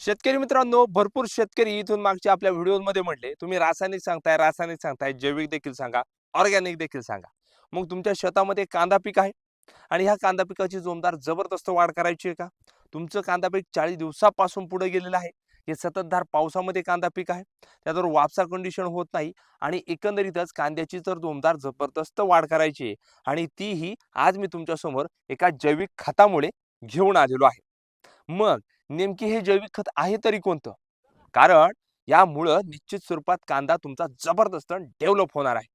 शेतकरी मित्रांनो भरपूर शेतकरी इथून मागच्या आपल्या व्हिडिओमध्ये म्हटले तुम्ही रासायनिक सांगताय रासायनिक सांगताय जैविक देखील सांगा ऑर्गॅनिक देखील सांगा. मग तुमच्या शेतामध्ये कांदा पीक आहे? आणि ह्या कांदा पिकाची जोमदार जबरदस्त वाढ करायची आहे का? तुमचं कांदा पीक चाळीस दिवसापासून पुढे गेलेलं आहे. हे सततधार पावसामध्ये कांदा पीक आहे. त्यावर वापसा कंडिशन होत नाही आणि एकंदरीतच कांद्याची तर जोमदार जबरदस्त वाढ करायची आहे. आणि तीही आज मी तुमच्यासमोर एका जैविक खतामुळे घेऊन आलेलो आहे. मग नेमकी हे जैविक खत आहे तरी कोणतं? कारण यामुळं निश्चित स्वरूपात कांदा तुमचा जबरदस्त डेव्हलप होणार आहे.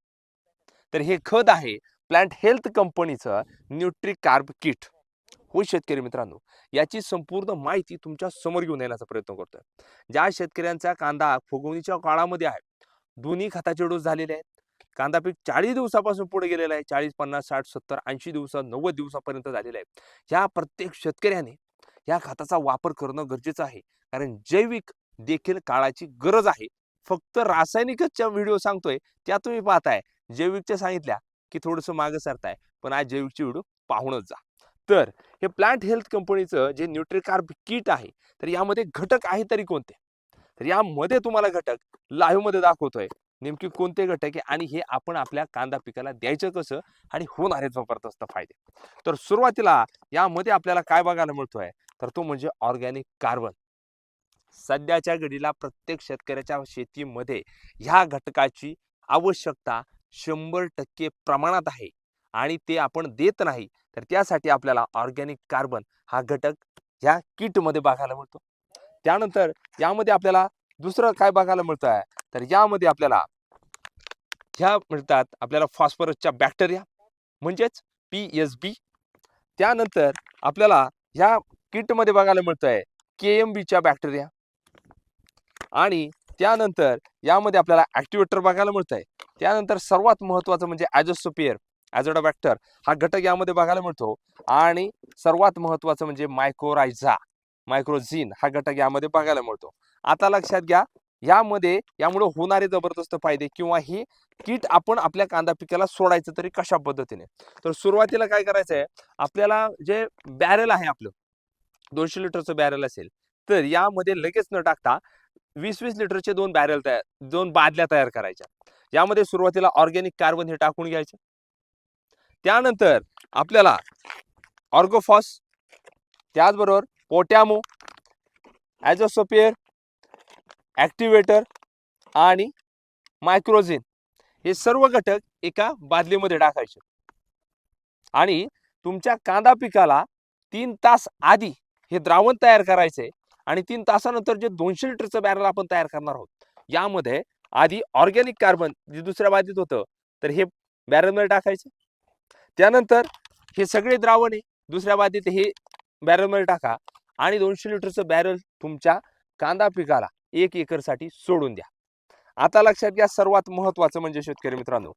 तर हे खत आहे प्लांट हेल्थ कंपनीचं न्यूट्री कार्ब किट. हो शेतकरी मित्रांनो याची संपूर्ण माहिती तुमच्यासमोर घेऊन येण्याचा प्रयत्न करतोय. ज्या शेतकऱ्यांचा कांदा फुगवणीच्या काळामध्ये आहे दोन्ही खताचे डोस झालेले आहेत. कांदा पीक चाळीस दिवसापासून पुढे गेलेला आहे चाळीस पन्नास साठ सत्तर ऐंशी दिवसा नव्वद दिवसापर्यंत झालेला आहे. ह्या प्रत्येक शेतकऱ्याने या खताचा वापर करणं गरजेचं आहे. कारण जैविक देखील काळाची गरज आहे. फक्त रासायनिकच्या व्हिडिओ सांगतोय त्या तुम्ही पाहताय. जैविकच्या सांगितल्या की थोडंसं मागं सरताय. पण आज जैविकची व्हिडिओ पाहूनच जा. तर हे प्लांट हेल्थ कंपनीचं जे न्यूट्रिकार्ब किट आहे तर यामध्ये घटक आहे तरी कोणते? तर यामध्ये तुम्हाला घटक लाईव्हमध्ये दाखवतोय. नेमकी कोणते घटक आहे आणि हे आपण आपल्या कांदा पिकाला द्यायचं कसं आणि होणारेच वापरत असतं फायदे. तर सुरुवातीला यामध्ये आपल्याला काय बघायला मिळतोय? तर तो म्हणजे ऑर्गॅनिक कार्बन. सध्याच्या घडीला प्रत्येक शेतकऱ्याच्या शेतीमध्ये ह्या घटकाची आवश्यकता शंभर टक्के प्रमाणात आहे आणि ते आपण देत नाही तर त्यासाठी आपल्याला ऑर्गॅनिक कार्बन हा घटक ह्या किटमध्ये बघायला मिळतो. त्यानंतर यामध्ये आपल्याला दुसरं काय बघायला मिळतं आहे? तर यामध्ये आपल्याला ह्या मिळतात आपल्याला फॉस्फरसच्या बॅक्टेरिया म्हणजेच पी एस बी. त्यानंतर आपल्याला ह्या किटमध्ये बघायला मिळतं आहे के एम बीच्या बॅक्टेरिया आणि त्यानंतर यामध्ये आपल्याला ऍक्टिवेटर बघायला मिळत आहे त्यानंतर सर्वात महत्वाचं म्हणजे ॲजोस्टोपियर ॲझोडोबॅक्टर हा घटक यामध्ये बघायला मिळतो. आणि सर्वात महत्वाचं म्हणजे मायक्रोरायझा मायक्रोझिन हा घटक यामध्ये बघायला मिळतो. आता लक्षात घ्या यामध्ये यामुळे होणारे जबरदस्त फायदे किंवा ही किट आपण आपल्या कांदा पिकाला सोडायचं तरी कशा पद्धतीने? तर सुरुवातीला काय करायचं आहे आपल्याला जे बॅरेल आहे आपलं दोनशे लिटरचं बॅरल असेल. तर यामध्ये लगेच न टाकता वीस वीस लिटरचे दोन बॅरल तयार दोन बादल्या तयार करायच्या. यामध्ये सुरुवातीला ऑर्गॅनिक कार्बन हे टाकून घ्यायचं. त्यानंतर आपल्याला ऑर्गोफॉस त्याचबरोबर पोटॅमो ॲझोसोपियर ॲक्टिवेटर आणि मायक्रोझिन हे सर्व घटक एका बादलीमध्ये टाकायचे. आणि तुमच्या कांदा पिकाला तीन तास आधी हे द्रावण तयार करायचे आणि तीन तासानंतर जे दोनशे लिटरचं बॅरल आपण तयार करणार आहोत यामध्ये आधी ऑर्गॅनिक कार्बन जे दुसऱ्या बाधित होतं तर हे बॅरलमध्ये टाकायचं. त्यानंतर हे सगळे द्रावण आहे दुसऱ्या बाधित हे बॅरलमध्ये टाका आणि दोनशे लिटरचं बॅरल तुमच्या कांदा पिकाला एक एकरसाठी सोडून द्या. आता लक्षात घ्या सर्वात महत्वाचं म्हणजे शेतकरी मित्रांनो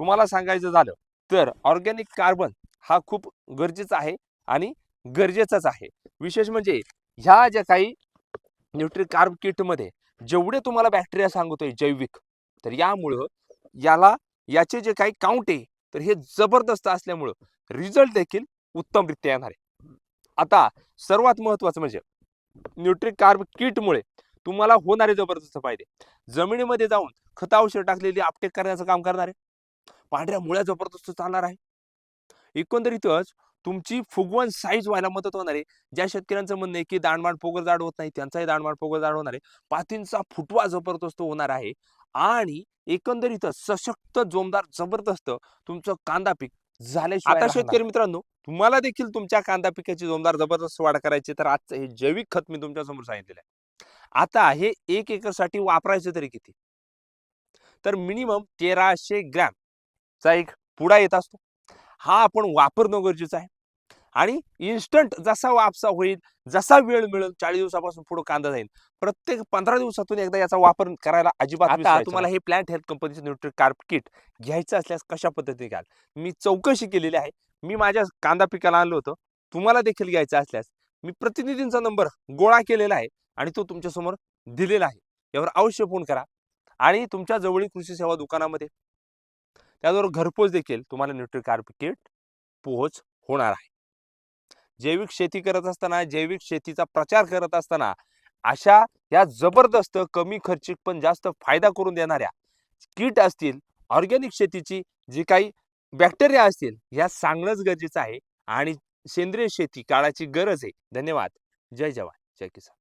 तुम्हाला सांगायचं झालं तर ऑर्गॅनिक कार्बन हा खूप गरजेचा आहे आणि गरजेचंच आहे. विशेष म्हणजे ह्या ज्या काही न्यूट्री कार्ब किटमध्ये जेवढे तुम्हाला बॅक्टेरिया सांगतोय जैविक तर यामुळं याला याचे जे काही काउंट आहे तर हे जबरदस्त असल्यामुळं रिझल्ट देखील उत्तमरित्या येणार आहे. आता सर्वात महत्वाचं म्हणजे न्यूट्री कार्ब किटमुळे तुम्हाला होणारे जबरदस्त फायदे. जमिनीमध्ये जाऊन खत औषध टाकलेली आपटेक करण्याचं काम करणार आहे. पांढऱ्या मुळ्या जबरदस्त चालणार आहे. एकंदरीतच तुमची फुगवण साईज व्हायला मदत होणार आहे. ज्या शेतकऱ्यांचं म्हणणं आहे की दाणमाड पोगर जाड होत नाही त्यांचाही दाणमाड पोगर जाड होणार आहे. पातींचा फुटवा जबरदस्त होणार आहे. आणि एकंदरीतच सशक्त जोमदार जबरदस्त तुमचं कांदा पीक झाल्याशिवाय आता शेतकरी मित्रांनो तुम्हाला देखील तुमच्या कांदा पिकाची जोमदार जबरदस्त वाढ करायची तर आजचं हे जैविक खत मी तुमच्यासमोर सांगितलेलं आहे. आता हे एक एकरसाठी वापरायचं तरी किती? तर मिनिमम तेराशे ग्रॅम चा एक पुडा येत असतो. हा आपण वापरणं गरजेचं आहे. आणि इन्स्टंट जसा वापसा होईल जसा वेळ मिळेल चाळीस दिवसापासून पुढे कांदा जाईल. प्रत्येक पंधरा दिवसातून एकदा याचा वापर करायला अजिबात आता तुम्हाला हे प्लांट हेल्थ कंपनीचे न्यूट्री कार्ब किट घ्यायचं असल्यास कशा पद्धतीने घ्याल? मी चौकशी केलेली आहे. मी माझ्या कांदा पिकाला आणलं होतं. तुम्हाला देखील घ्यायचं असल्यास मी प्रतिनिधींचा नंबर गोळा केलेला आहे आणि तो तुमच्यासमोर दिलेला आहे. यावर अवश्य फोन करा. आणि तुमच्या जवळील कृषी सेवा दुकानामध्ये त्याचबरोबर घरपोच देखील तुम्हाला न्यूट्री कार्ब किट पोहोच होणार आहे. जैविक शेती करत असताना जैविक शेतीचा प्रचार करत असताना अशा या जबरदस्त कमी खर्चिक पण जास्त फायदा करून देणाऱ्या कीट असतील ऑर्गॅनिक शेतीची जी काही बॅक्टेरिया असतील या सांगणंच गरजेचं आहे. आणि सेंद्रिय शेती काळाची गरज आहे. धन्यवाद. जय जवान. जय किसान.